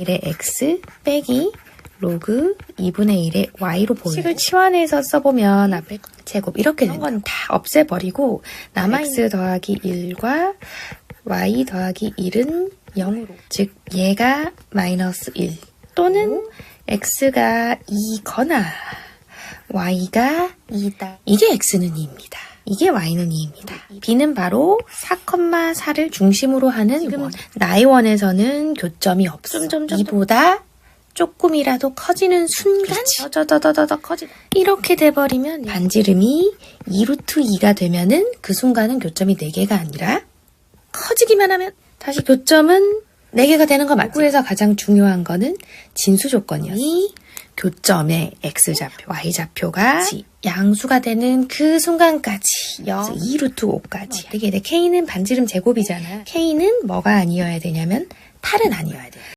1의 x 빼기 로그 2분의 1의 y로 보여요. 식을 치환해서 써보면 앞에 제곱 이렇게 된다. 건다 없애버리고 남아 x 더하기 1과 y 더하기 1은 0으로 즉 얘가 마이너스 1 또는 x가 2거나 y가 2다. 이게 x는 2입니다. 이게 y는 2입니다. b는 바로 4,4를 중심으로 하는 지금 나의 원에서는 교점이 없어. 2보다 조금이라도 커지는 순간 더더더더더 커지 이렇게 돼버리면 반지름이 2루트 2가 되면은 그 순간은 교점이 4개가 아니라 커지기만 하면 다시 교점은 4개가 되는 거 맞지? 구에서 가장 중요한 거는 진수 조건이요. 이 교점의 x좌표, y좌표가 양수가 되는 그 순간까지 0, 2 루트 5까지 되게 돼. k는 반지름 제곱이잖아. k는 뭐가 아니어야 되냐면 8은 아니어야 돼.